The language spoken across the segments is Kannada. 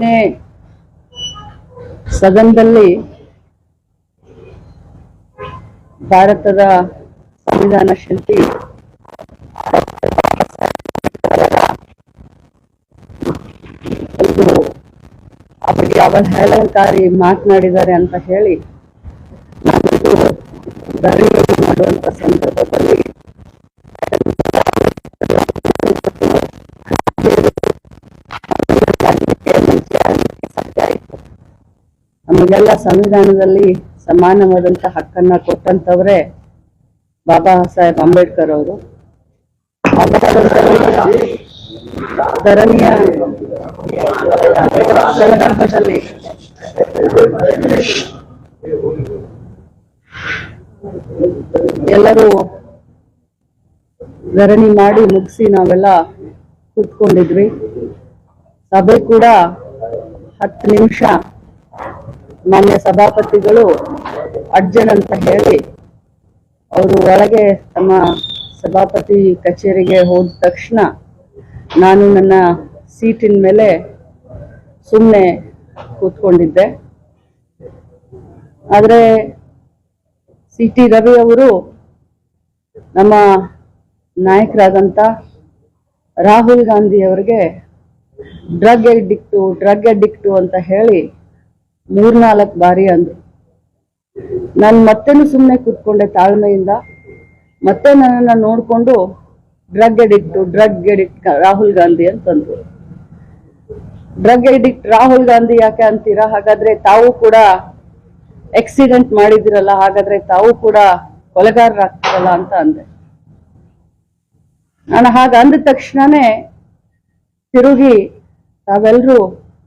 ನೇ ಸದನದಲ್ಲಿ ಭಾರತದ ಸಂವಿಧಾನ ಶಿಲ್ಪಿ ಒಂದು ಅವರಿಗೆ ಅವಹೇಳನಕಾರಿ ಮಾತನಾಡಿದ್ದಾರೆ ಅಂತ ಹೇಳಿ ಮಾಡುವಂತ ಸಂದರ್ಭದಲ್ಲಿ ನಮಗೆಲ್ಲ ಸಂವಿಧಾನದಲ್ಲಿ ಸಮಾನವಾದಂತ ಹಕ್ಕನ್ನ ಕೊಟ್ಟಂತವ್ರೆ ಬಾಬಾ ಸಾಹೇಬ್ ಅಂಬೇಡ್ಕರ್ ಅವರು. ಧರಣಿಯ ಎಲ್ಲರೂ ಧರಣಿ ಮಾಡಿ ಮುಗಿಸಿ ನಾವೆಲ್ಲ ಕೂತ್ಕೊಂಡಿದ್ವಿ. ಸಭೆ ಕೂಡ ಹತ್ತು ನಿಮಿಷ ಮಾನ್ಯ ಸಭಾಪತಿಗಳು ಅರ್ಜನ್ ಅಂತ ಹೇಳಿ ಅವರು ಒಳಗೆ ತಮ್ಮ ಸಭಾಪತಿ ಕಚೇರಿಗೆ ಹೋದ ತಕ್ಷಣ ನಾನು ನನ್ನ ಸೀಟಿನ ಮೇಲೆ ಸುಮ್ಮನೆ ಕೂತ್ಕೊಂಡಿದ್ದೆ. ಆದರೆ ಸಿ ಟಿ ರವಿ ಅವರು ನಮ್ಮ ನಾಯಕರಾದಂಥ ರಾಹುಲ್ ಗಾಂಧಿ ಅವರಿಗೆ ಡ್ರಗ್ ಎಡಿಕ್ಟು ಡ್ರಗ್ ಎಡಿಕ್ಟು ಅಂತ ಹೇಳಿ ಮೂರ್ನಾಲ್ಕು ಬಾರಿ ಅಂದ್ರು. ನಾನು ಮತ್ತೇನು ಸುಮ್ಮನೆ ಕೂತ್ಕೊಂಡೆ ತಾಳ್ಮೆಯಿಂದ. ಮತ್ತೆ ನನ್ನನ್ನು ನೋಡಿಕೊಂಡು drug addict drug addict Rahul Gandhi ಅಂತಂದ್ರು. ಡ್ರಗ್ ಎಡಿಕ್ಟ್ ರಾಹುಲ್ ಗಾಂಧಿ ಯಾಕೆ ಅಂತೀರಾ? ಹಾಗಾದ್ರೆ ತಾವು ಕೂಡ ಆಕ್ಸಿಡೆಂಟ್ ಮಾಡಿದಿರಲ್ಲ ಹಾಗಾದ್ರೆ ತಾವು ಕೂಡ ಕೊಲೆಗಾರರಾಗ್ತಿರಲ್ಲ ಅಂತ ಅಂದೆ. ನಾನು ಹಾಗ ಅಂದ ತಕ್ಷಣನೇ ತಿರುಗಿ ತಾವೆಲ್ಲರೂ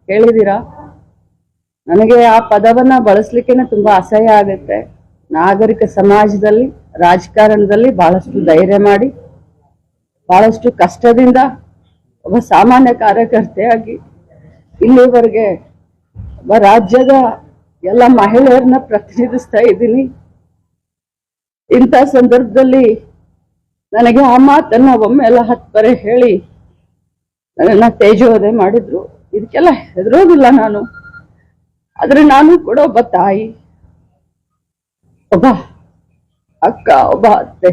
ಹೇಳಿದೀರಾ ನನಗೆ ಆ ಪದವನ್ನ ಬಳಸ್ಲಿಕ್ಕೆನೆ ತುಂಬಾ ಅಸಹ್ಯ ಆಗುತ್ತೆ. ನಾಗರಿಕ ಸಮಾಜದಲ್ಲಿ, ರಾಜಕಾರಣದಲ್ಲಿ ಬಹಳಷ್ಟು ಧೈರ್ಯ ಮಾಡಿ, ಬಹಳಷ್ಟು ಕಷ್ಟದಿಂದ ಒಬ್ಬ ಸಾಮಾನ್ಯ ಕಾರ್ಯಕರ್ತೆಯಾಗಿ ಇಲ್ಲಿವರೆಗೆ ಒಬ್ಬ ರಾಜ್ಯದ ಎಲ್ಲ ಮಹಿಳೆಯರನ್ನ ಪ್ರತಿನಿಧಿಸ್ತಾ ಇದ್ದೀನಿ. ಇಂಥ ಸಂದರ್ಭದಲ್ಲಿ ನನಗೆ ಆ ಮಾತನ್ನ ಒಮ್ಮೆ ಎಲ್ಲ ಹೇಳಿ ನನ್ನ ತೇಜೋದೆ ಮಾಡಿದ್ರು. ಇದಕ್ಕೆಲ್ಲ ಹೆದರೋದಿಲ್ಲ ನಾನು. ಆದ್ರೆ ನಾನು ಕೂಡ ಒಬ್ಬ ತಾಯಿ. ಒಬ್ಬ ಅಕ್ಕ, ಒಬ್ಬ ಅತ್ತೆ.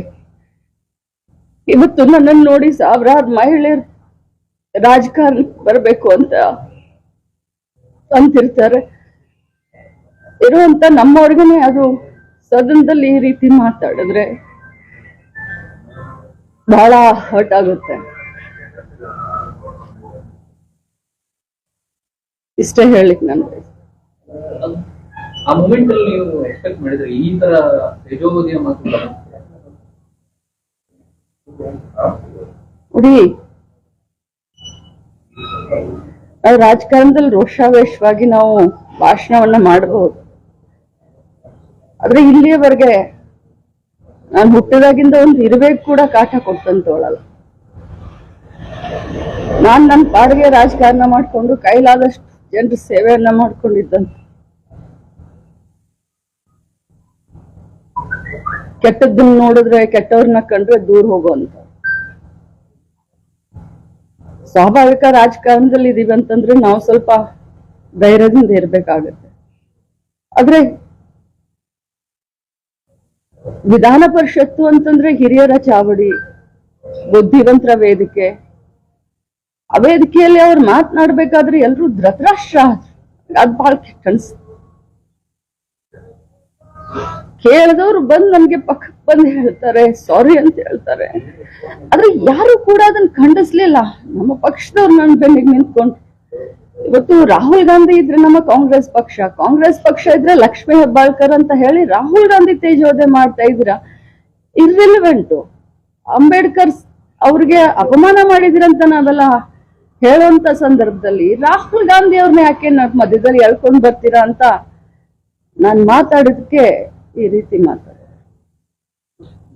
ಇವತ್ತು ನನ್ನನ್ನು ನೋಡಿ ಸಾವಿರಾರು ಮಹಿಳೆಯರು ರಾಜಕಾರಣ ಬರಬೇಕು ಅಂತ ಅಂತಿರ್ತಾರೆ. ಇರುವಂತ ನಮ್ಮವ್ರಿಗನೆ ಅದು ಸದನದಲ್ಲಿ ಈ ರೀತಿ ಮಾತಾಡಿದ್ರೆ ಬಹಳ ಹರ್ಟ್ ಆಗುತ್ತೆ. ಇಷ್ಟೇ ಹೇಳಿಕ್ ನಾನು ಅಲ್ಲಿ ನೀವು ಎಕ್ಸ್ಪೆಕ್ಟ್ ಮಾಡಿದ್ರೆ ಈ ತರ ಮಾತು ರಾಜಕಾರಣದಲ್ಲಿ ರೋಷಾವೇಶವಾಗಿ ನಾವು ಭಾಷಣವನ್ನ ಮಾಡಬಹುದು ಆದ್ರೆ ಇಲ್ಲಿಯವರೆಗೆ ನಾನು ಹುಟ್ಟಿದಾಗಿಂದ ಒಂದು ಇರ್ಬೇಕು ಕೂಡ ಕಾಟ ಕೊಟ್ಟಂತೋಳಲ್ಲ ನಾನು ನನ್ನ ಪಾಡಿಗೆ ರಾಜಕಾರಣ ಮಾಡ್ಕೊಂಡು ಕೈಲಾದಷ್ಟು ಜನರ ಸೇವೆಯನ್ನ ಮಾಡ್ಕೊಂಡಿದ್ದಂತ. ಕೆಟ್ಟದ್ದನ್ನ ನೋಡಿದ್ರೆ ಕೆಟ್ಟವ್ರನ್ನ ಕಂಡ್ರೆ ದೂರ ಹೋಗುವಂತ ಸ್ವಾಭಾವಿಕ ರಾಜಕಾರಣದಲ್ಲಿ ಇದೀವಿ ಅಂತಂದ್ರೆ ನಾವು ಸ್ವಲ್ಪ ಧೈರ್ಯದಿಂದ ಇರ್ಬೇಕಾಗತ್ತೆ. ಆದ್ರೆ ವಿಧಾನ ಪರಿಷತ್ತು ಅಂತಂದ್ರೆ ಹಿರಿಯರ ಚಾವಡಿ, ಬುದ್ಧಿವಂತರ ವೇದಿಕೆ. ಆ ವೇದಿಕೆಯಲ್ಲಿ ಅವ್ರು ಮಾತನಾಡ್ಬೇಕಾದ್ರೆ ಎಲ್ರು ಧೃತರಾಷ್ಟ್ರ. ಅದ್ ಬಹಳ ಕೆಟ್ಟ ಕೇಳಿದವ್ರು ಬಂದ್ ನಮ್ಗೆ ಪಕ್ಕಕ್ಕೆ ಬಂದು ಹೇಳ್ತಾರೆ, ಸಾರಿ ಅಂತ ಹೇಳ್ತಾರೆ. ಆದ್ರೆ ಯಾರು ಕೂಡ ಅದನ್ನ ಖಂಡಿಸ್ಲಿಲ್ಲ. ನಮ್ಮ ಪಕ್ಷದವ್ರು ನನ್ನ ಬೆನ್ನಿಗೆ ನಿಂತ್ಕೊಂಡು. ಇವತ್ತು ರಾಹುಲ್ ಗಾಂಧಿ ಇದ್ರೆ ನಮ್ಮ ಕಾಂಗ್ರೆಸ್ ಪಕ್ಷ. ಕಾಂಗ್ರೆಸ್ ಪಕ್ಷ ಇದ್ರೆ ಲಕ್ಷ್ಮೀ ಹೆಬ್ಬಾಳ್ಕರ್ ಅಂತ ಹೇಳಿ ರಾಹುಲ್ ಗಾಂಧಿ ತೇಜೋದೆ ಮಾಡ್ತಾ ಇದ್ದೀರಾ? ಇರ್ರಿಲಿವೆಂಟು. ಅಂಬೇಡ್ಕರ್ ಅವ್ರಿಗೆ ಅಪಮಾನ ಮಾಡಿದಿರಂತ ನಾವೆಲ್ಲ ಹೇಳುವಂತ ಸಂದರ್ಭದಲ್ಲಿ ರಾಹುಲ್ ಗಾಂಧಿ ಅವ್ರನ್ನ ಯಾಕೆ ಮಧ್ಯದಲ್ಲಿ ಎಳ್ಕೊಂಡ್ ಬರ್ತೀರಾ ಅಂತ ನಾನ್ ಮಾತಾಡೋದಕ್ಕೆ ಈ ರೀತಿ ಮಾತಾಡ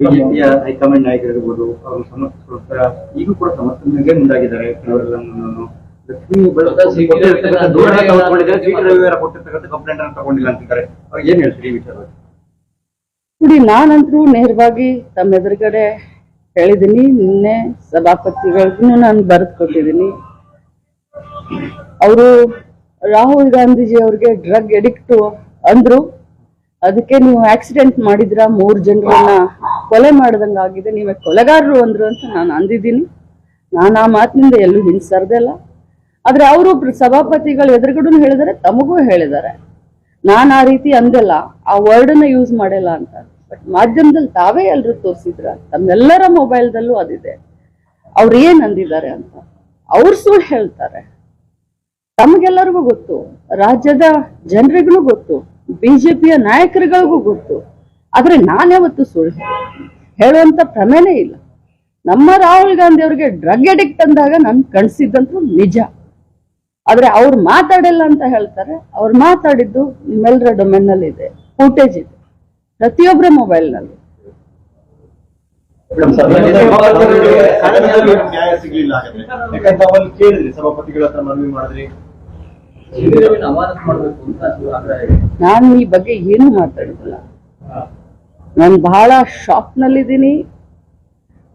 ಬಿಜೆಪಿಯ ಹೈಕಮಾಂಡ್ ನಾಯಕರಿರ್ಬೋದು ಅವರು ಸಮರ್ಥಿಸೋಸ್ಕರ ಈಗೂ ಕೂಡ ಸಮರ್ಥನೆಗೆ ಮುಂದಾಗಿದ್ದಾರೆ ಕೆಲವರೆಲ್ಲ ಲಕ್ಷ್ಮೀ ಬ- ಕೊಟ್ಟಿರ್ತಕ್ಕಂಥ ದೂರನ್ನ ತೆಗೆದುಕೊಂಡಿದ್ದಾರೆ ಸಿ ಟಿ ರವಿಯವರ ಕೊಟ್ಟಿರ್ತಕ್ಕಂಥ ಕಂಪ್ಲೇಂಟ್ ಅನ್ನು ತಗೊಂಡಿಲ್ಲ ಅಂತಿದ್ದಾರೆ. ಅವ್ರಿಗೆ ಏನ್ ಹೇಳ್ತೀರಿ ಈ ವಿಚಾರವಾಗಿ ನೋಡಿ ನಾನಂತರೂ ನೇರವಾಗಿ ತಮ್ಮ ಎದುರುಗಡೆ ಹೇಳಿದ್ದೀನಿ ನಿನ್ನೆ ಸಭಾಪತಿಗಳಿಗೂ ನಾನು ಬರೆದು ಕೊಟ್ಟಿದ್ದೀನಿ ಅವರು ರಾಹುಲ್ ಗಾಂಧೀಜಿ ಅವ್ರಿಗೆ ಡ್ರಗ್ ಎಡಿಕ್ಟು ಅಂದ್ರು. ಅದಕ್ಕೆ ನೀವು ಆಕ್ಸಿಡೆಂಟ್ ಮಾಡಿದ್ರ? ಮೂರ್ ಜನರನ್ನ ಕೊಲೆ ಮಾಡ್ದಂಗ ಆಗಿದೆ. ನೀವೇ ಕೊಲೆಗಾರರು ಅಂದ್ರು ಅಂತ ನಾನು ಅಂದಿದ್ದೀನಿ. ನಾನು ಆ ಮಾತಿನಿಂದ ಎಲ್ಲೂ ಹಿಂಸರ್ದಲ್ಲ ಆದ್ರೆ ಅವರು ಸಭಾಪತಿಗಳು ಎದುರುಗಡೆ ಹೇಳಿದರೆ, ತಮಗೂ ಹೇಳಿದ್ದಾರೆ ನಾನು ಆ ರೀತಿ ಅಂದಲ್ಲ, ಆ ವರ್ಡನ್ನ ಯೂಸ್ ಮಾಡಿಲ್ಲ ಅಂತ. ಬಟ್ ಮಾಧ್ಯಮದಲ್ಲಿ ತಾವೇ ಎಲ್ರು ತೋರಿಸಿದ್ರ, ತಮ್ಮೆಲ್ಲರ ಮೊಬೈಲ್ದಲ್ಲೂ ಅದಿದೆ. ಅವ್ರು ಏನ್ ಅಂದಿದ್ದಾರೆ ಅಂತ. ಅವ್ರು ಸುಳ್ಳು ಹೇಳ್ತಾರೆ. ತಮಗೆಲ್ಲರಿಗೂ ಗೊತ್ತು. ರಾಜ್ಯದ ಜನರಿಗೂ ಗೊತ್ತು. ಬಿಜೆಪಿಯ ನಾಯಕರುಗಳಿಗೂ ಗೊತ್ತು ಆದ್ರೆ ನಾನ್ಯಾವತ್ತು ಸುಳ್ಳು ಹೇಳ್ತೀನಿ. ಹೇಳುವಂತ ಪ್ರಮೇನೇ ಇಲ್ಲ ನಮ್ಮ ರಾಹುಲ್ ಗಾಂಧಿ ಅವ್ರಿಗೆ ಡ್ರಗ್ ಅಡಿಕ್ಟ್ ಅಂದಾಗ ನಾನು ಕಣ್ಸಿದ್ದಂತೂ ನಿಜ ಆದ್ರೆ ಅವ್ರು ಮಾತಾಡಿಲ್ಲ ಅಂತ ಹೇಳ್ತಾರೆ ಅವ್ರು ಮಾತಾಡಿದ್ದು ನಿಮ್ಮೆಲ್ಲರ ಡೊಮೆನ್ನಲ್ಲಿ ಇದೆ ಫೋಟೇಜ್ ಇದೆ ಪ್ರತಿಯೊಬ್ಬರ ಮೊಬೈಲ್ನಲ್ಲಿ ಸಿಗ್ಲಿಲ್ಲ ಸಭಾಪತಿಗಳ ಹತ್ರ ಮನವಿ ಮಾಡಿದ್ರಿ ನಾನು ಈ ಬಗ್ಗೆ ಏನು ಮಾತಾಡಿದಿಲ್ಲ. ನಾನು ಬಹಳ ಶಾಕ್ ನಲ್ಲಿದ್ದೀನಿ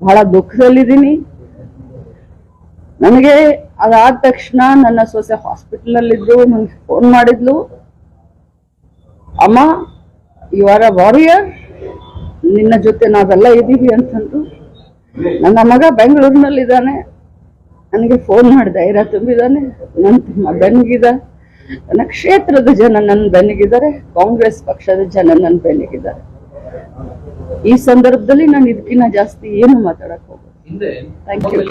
ಬಹಳ ದುಃಖದಲ್ಲಿದ್ದೀನಿ. ನನಗೆ ಅದಾದ ತಕ್ಷಣ ನನ್ನ ಸೊಸೆ ಹಾಸ್ಪಿಟಲ್ ಅಲ್ಲಿದ್ರು ನನಗೆ ಫೋನ್ ಮಾಡಿದ್ಲು. ಅಮ್ಮ ಯು ಆರ್ ಅ ವಾರಿಯರ್ ನಿನ್ನ ಜೊತೆ ನಾವೆಲ್ಲ ಇದ್ದೀವಿ ಅಂತಂದು ನನ್ನ ಮಗ ಬೆಂಗಳೂರಿನಲ್ಲಿದ್ದಾನೆ. ನನಗೆ ಫೋನ್ ಮಾಡಿದೆ ಧೈರ್ಯ ತುಂಬಿದ್ದಾನೆ. ನನ್ನ ತಮ್ಮ ನನ್ನ ಕ್ಷೇತ್ರದ ಜನ ನನ್ನ ಬೆನ್ನಿಗಿದ್ದಾರೆ ಕಾಂಗ್ರೆಸ್ ಪಕ್ಷದ ಜನ ನನ್ನ ಬೆನ್ನಿಗಿದ್ದಾರೆ. ಈ ಸಂದರ್ಭದಲ್ಲಿ ನಾನು ಇದಕ್ಕಿಂತ ಜಾಸ್ತಿ ಏನು ಮಾತಾಡಕ್ ಹೋಗ್ತೀನಿ ಥ್ಯಾಂಕ್ ಯು